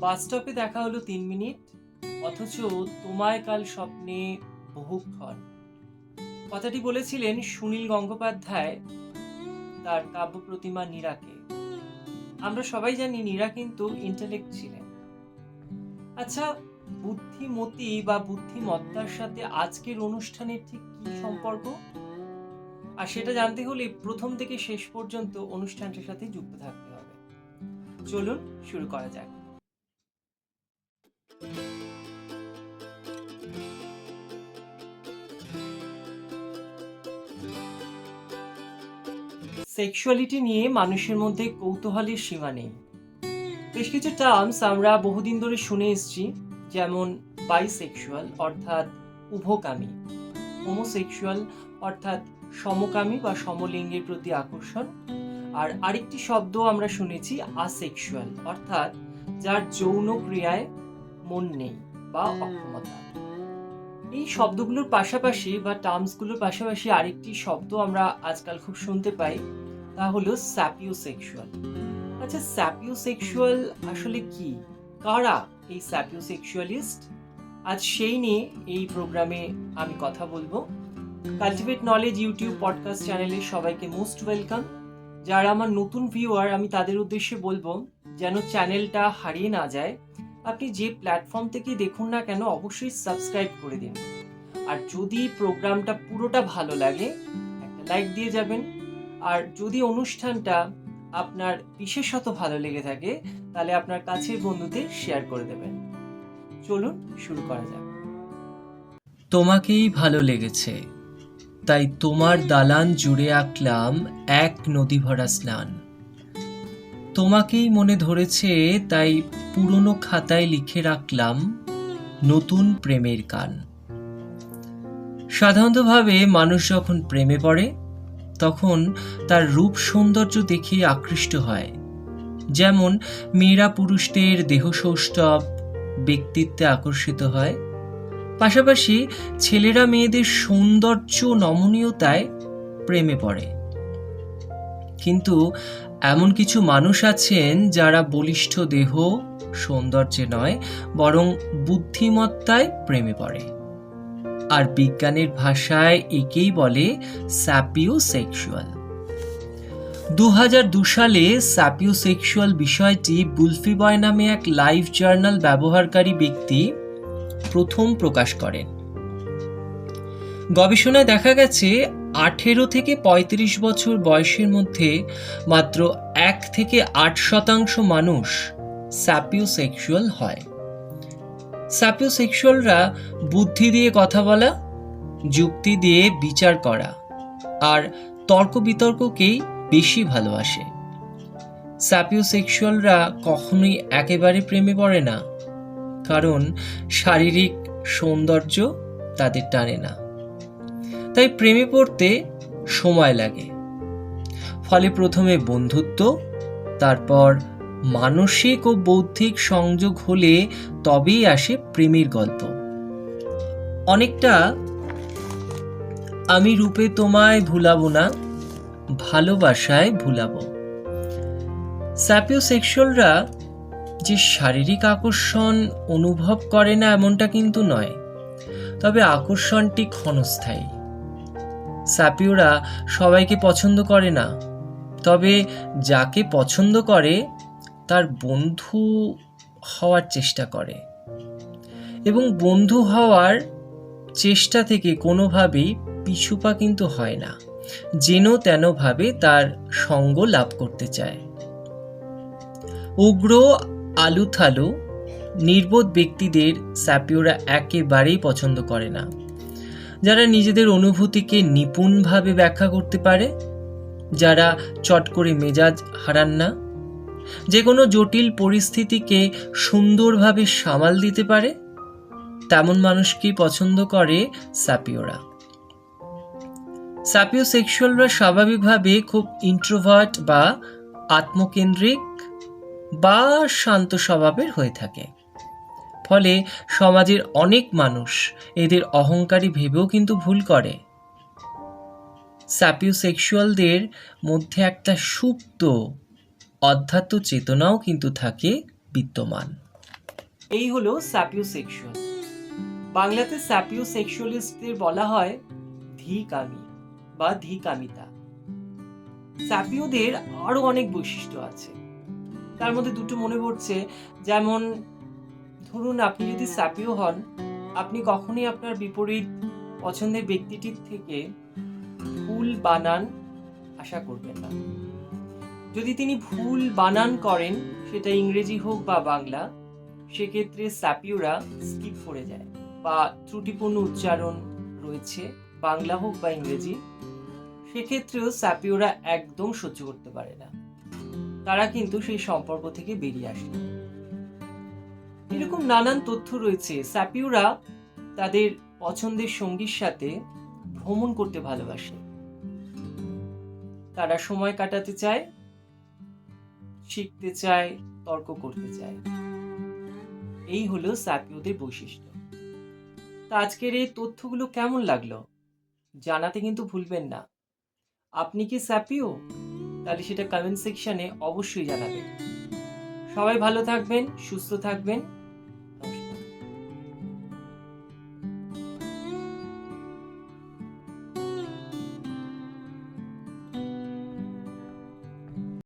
বাস স্টপে দেখা হলো তিন মিনিট, অথচ তোমায় কাল স্বপ্নে বহুক্ষণ। কথাটি বলেছিলেন সুনীল গঙ্গোপাধ্যায়, তার কাব্য প্রতিমা নীরাকে। আমরা সবাই জানি নীরা কিন্তু ইন্টেলেক্ট ছিলেন। আচ্ছা বুদ্ধিমতী বা বুদ্ধিমত্তার সাথে আজকের অনুষ্ঠানের ঠিক কি সম্পর্ক? আর সেটা জানতে হলে প্রথম থেকে শেষ পর্যন্ত অনুষ্ঠানটির সাথে যুক্ত থাকতে হবে। চলুন শুরু করা যাক। সেক্সুয়ালিটি নিয়ে মানুষের মধ্যে কৌতূহলের সীমা নেই। বেশ কিছু টার্মস আমরা বহুদিন ধরে শুনে এসেছি, যেমন বাইসেক্সুয়াল অর্থাৎ উভকামী। হোমোসেক্সুয়াল অর্থাৎ সমকামী বা সমলিঙ্গের প্রতি আকর্ষণ। আর আরেকটি শব্দ আমরা শুনেছি আসেক্সুয়াল অর্থাৎ যার যৌন ক্রিয়ায় মন নেই বা অক্ষমতা এই শব্দগুলোর পাশাপাশি বা টার্মসগুলোর পাশাপাশি আরেকটি শব্দ আমরা আজকাল খুব শুনতে পাই তা হলো স্যাপিওসেক্সুয়াল আচ্ছা স্যাপিওসেক্সুয়াল আসলে কি? কারা এই স্যাপিওসেক্সুয়ালিস্ট আজ সেই নিয়ে এই প্রোগ্রামে আমি কথা বলব। কালটিভেট নলেজ ইউটিউব পডকাস্ট চ্যানেলে সবাইকে মোস্ট ওয়েলকাম। যারা আমার নতুন ভিউয়ার আমি তাদের উদ্দেশ্যে বলব যেন চ্যানেলটা হারিয়ে না যায় আপনি যে প্ল্যাটফর্ম থেকে দেখুন না কেন, অবশ্যই সাবস্ক্রাইব করে দিন। আর যদি প্রোগ্রামটা পুরোটা ভালো লাগে, একটা লাইক দিয়ে যাবেন। আর যদি অনুষ্ঠানটা আপনার বিশেষত ভালো লেগে থাকে, তাহলে আপনার কাছের বন্ধুদের শেয়ার করে দেবেন। চলুন শুরু করা যাক। তোমাকেই ভালো লেগেছে, তাই তোমার দালান জুড়ে আঁকলাম এক নদী ভরা স্নান। তোমাকেই মনে ধরেছে, তাই পুরনো খাতায় লিখে রাখলাম নতুন প্রেমের গান সাধারণতভাবে মানুষ যখন প্রেমে পড়ে, তখন তার রূপ সৌন্দর্য দেখে আকৃষ্ট হয়। যেমন মেয়েরা পুরুষদের দেহ সৌষ্ঠব ব্যক্তিত্বে আকর্ষিত হয়। পাশাপাশি ছেলেরা মেয়েদের সৌন্দর্য নমনীয়তায় প্রেমে পড়ে। কিন্তু এমন কিছু মানুষ আছেন যারা বলিষ্ঠ দেহ, সৌন্দর্যে নয়, বরং বুদ্ধিমত্তায় প্রেমে পড়ে। আর বিজ্ঞানের ভাষায় একেই বলে স্যাপিও সেক্সুয়াল দু দু সালে স্যাপিও সেক্সুয়াল বিষয়টি বুলফিবয় নামে এক লাইভ জার্নাল ব্যবহারকারী ব্যক্তি প্রথম প্রকাশ করেন। গবেষণায় দেখা গেছে আঠেরো থেকে ৩৫ বছর বয়সের মধ্যে মাত্র এক থেকে আট শতাংশ মানুষ স্যাপিওসেক্সুয়াল হয়। স্যাপিওসেক্সুয়ালরা বুদ্ধি দিয়ে কথা বলা, যুক্তি দিয়ে বিচার করা আর তর্ক বিতর্ককেই বেশি ভালোবাসে। স্যাপিওসেক্সুয়ালরা কখনোই একেবারে প্রেমে পড়ে না, কারণ শারীরিক সৌন্দর্য তাদের টানে না। তাই প্রেমে পড়তে সময় লাগে। ফলে প্রথমে বন্ধুত্ব, তারপর মানসিক ও বৌদ্ধিক সংযোগ হলে তবেই আসে প্রেমের গল্প। অনেকটা, আমি রূপে তোমায় ভুলাবো না, ভালোবাসায় ভুলাবো। স্যাপিওসেক্সুয়ালরা যে শারীরিক আকর্ষণ অনুভব করে না এমনটা কিন্তু নয়, তবে আকর্ষণটি ক্ষণস্থায়ী। সাপিওরা সবাইকে পছন্দ করে না। তবে যাকে পছন্দ করে, তার বন্ধু হওয়ার চেষ্টা করে। এবং বন্ধু হওয়ার চেষ্টা থেকে কোনোভাবেই পিছুপা কিন্তু হয় না, যেন তেনভাবে তার সঙ্গ লাভ করতে চায়। উগ্র, আলুথালু, নির্বোধ ব্যক্তিদের স্যাপিওরা একেবারেই পছন্দ করে না। যারা নিজেদের অনুভূতিকে নিপুণভাবে ব্যাখ্যা করতে পারে, যারা চট করে মেজাজ হারান না যে কোনো জটিল পরিস্থিতিকে সুন্দরভাবে সামাল দিতে পারে, তেমন মানুষকেই পছন্দ করে সাপিওরা। সাপিও সেক্সুয়ালরা স্বাভাবিকভাবে খুব ইন্ট্রোভার্ট বা আত্মকেন্দ্রিক বা শান্ত স্বভাবের হয়ে থাকে। ফলে সমাজের অনেক মানুষ এদের অহংকারী ভেবেও কিন্তু ভুল করে। স্যাপিওসেক্সুয়ালদের মধ্যে একটা সুপ্ত অধ্যাত্ম চেতনাও কিন্তু থাকে বিদ্যমান। এই হলো স্যাপিওসেক্সুয়াল বাংলাতে স্যাপিওসেক্সুয়ালিস্টদের বলা হয় ধীকামী বা ধীকামিতা। স্যাপিওদের আরও অনেক বৈশিষ্ট্য আছে। তার মধ্যে দুটো মনে পড়ছে, যেমন ধরুন আপনি যদি স্যাপিও হন, আপনি কখনোই আপনার বিপরীত পছন্দের ব্যক্তিটির থেকে ভুল বানান আশা করবেন না। যদি তিনি ভুল বানান করেন, সেটা ইংরেজি হোক বা বাংলা, সেক্ষেত্রে স্যাপিওরা স্কিপ করে যায় বা ত্রুটিপূর্ণ উচ্চারণ রয়েছে, বাংলা হোক বা ইংরেজি, সেক্ষেত্রেও স্যাপিওরা একদম সহ্য করতে পারে না। তারা কিন্তু সেই সম্পর্ক থেকে বেরিয়ে আসে এরকম নানান তথ্য রয়েছে। স্যাপিওরা তাদের পছন্দের সঙ্গীর সাথে ভ্রমণ করতে ভালোবাসে। তারা সময় কাটাতে চায়, শিখতে চায়, তর্ক করতে চায়। এই হলো স্যাপিওদের বৈশিষ্ট্য। তা আজকের এই তথ্যগুলো কেমন লাগল? জানাতে কিন্তু ভুলবেন না। আপনি কি স্যাপিও তাহলে সেটা কমেন্ট সেকশনে অবশ্যই জানাবেন। সবাই ভালো থাকবেন, সুস্থ থাকবেন।